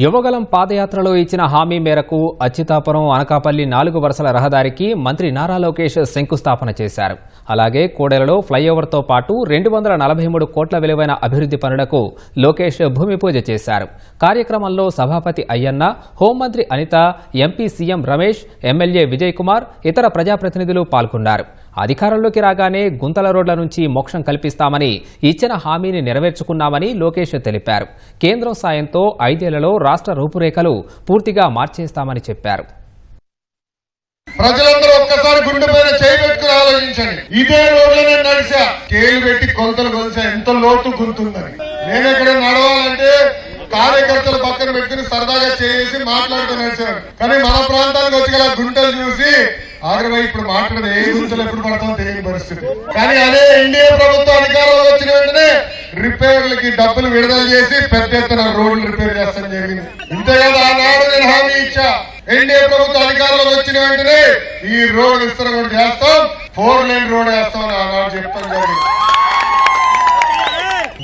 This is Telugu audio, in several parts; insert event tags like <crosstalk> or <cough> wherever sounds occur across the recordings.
యువగలం పాదయాత్రలో ఇచ్చిన హామీ మేరకు అచ్యుతాపురం అనకాపల్లి నాలుగు వరుసల రహదారికి మంత్రి నారా లోకేష్ శంకుస్థాపన చేశారు. అలాగే కోడెలలో ఫ్లైఓవర్తో పాటు రెండు వందల నలభై మూడు కోట్ల విలువైన అభివృద్ధి పనులకు లోకేష్ భూమి పూజ చేశారు. కార్యక్రమంలో సభాపతి అయ్యన్న హోంమంత్రి Anitha MP CM Ramesh MLA Vijay Kumar ఇతర ప్రజాప్రతినిధులు పాల్గొన్నారు. అధికారంలోకి రాగానే గుంతల రోడ్ల నుంచి మోక్షం కల్పిస్తామని ఇచ్చిన హామీని నెరవేర్చుకున్నామని లోకేష్ తెలిపారు. కేంద్రం సాయంతో ఐదేళ్ళలో రాష్ట్ర రూపురేఖలు పూర్తిగా మార్చేస్తామని చెప్పారు. ప్రజలందరూ ఒక్కసారి గుండె పైన చేయి పెట్టుకుని ఆలోచించండి. ఇదే రోడ్లనే నడిచా. కేలు పెట్టి కొలతలు కొలిసా ఎంత లోతు గుర్తుందని నేను ఇక్కడ నడవాలంటే కార్యకర్తలు పక్కన పెట్టుకుని సరదాగా చేసి మాట్లాడుతూ నడిచాను కానీ మన ప్రాంతానికి వచ్చి గల గుంటలు చూసి ఆగ్రహం ఇప్పుడు మాట్లాడదు ఏ గుంతలు ఎప్పుడు పడతామో తెలియని పరిస్థితి. <laughs> కానీ అదే ఎన్డీఏ ప్రభుత్వం అధికారంలో వచ్చిన వెంటనే రిపేర్లకి డబ్బులు విడుదల చేసి పెద్ద ఎత్తున రోడ్లు రిపేర్ చేస్తాం జరిగింది. ఇంతే కదా ఆనాడు నేను హామీ ఇచ్చా. ఎన్డీఏ ప్రభుత్వం అధికారంలోకి వచ్చిన వెంటనే ఈ రోడ్ విస్తరణ చేస్తాం. ఫోర్ లేన్ రోడ్ వేస్తాం అని ఆనాడు చెప్తాం జరిగింది.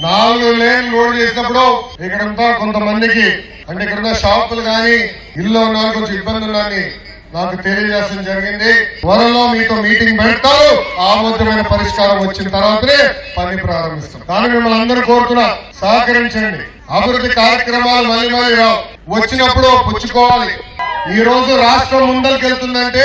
నాలుగు లేన్ రోడ్ చేసినప్పుడు ఇక్కడంతా కొంతమందికి అంటే ఇక్కడ షాపులు కానీ ఇల్లు ఉన్న కొంచెం ఇబ్బంది ఉందని నాకు తెలియజేయడం జరిగింది. త్వరలో మీతో మీటింగ్ పెడతారు. ఆమోదమైన పరిష్కారం వచ్చిన తర్వాతనే పని ప్రారంభిస్తాం. కానీ మిమ్మల్ని అందరూ కోరుతున్నా సహకరించండి. అభివృద్ధి కార్యక్రమాలు మళ్ళీ మళ్ళీ వచ్చినప్పుడు పుచ్చుకోవాలి. ఈ రోజు రాష్ట్రం ముందరికెళ్తుందంటే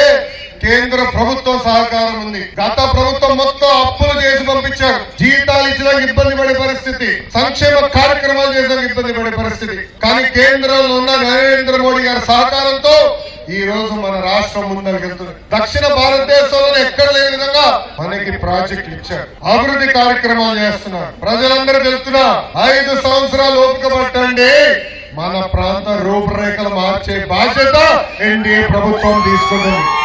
కేంద్ర ప్రభుత్వం సహకారం ఉంది. గత ప్రభుత్వం మొత్తం అప్పులు చేసి పంపించారు. జీతాలు ఇచ్చడానికి ఇబ్బంది పడే పరిస్థితి. సంక్షేమ కార్యక్రమాలు చేసడానికి ఇబ్బంది పడే పరిస్థితి. కానీ కేంద్రంలో ఉన్న నరేంద్ర మోడీ గారి సహకారంతో ఈ రోజు మన రాష్ట్రం ముందరికెళ్తుంది దక్షిణ భారతదేశంలో ఎక్కడ లేని విధంగా మనకి ప్రాజెక్టులు ఇచ్చారు. అభివృద్ధి కార్యక్రమాలు చేస్తున్నారు. ప్రజలందరూ తెలుస్తున్నా ఐదు సంవత్సరాలు ఓపిక పట్టండి. మన ప్రాంత రూపురేఖలు మార్చే బాధ్యత ఎన్డీఏ ప్రభుత్వం తీసుకుంటుంది.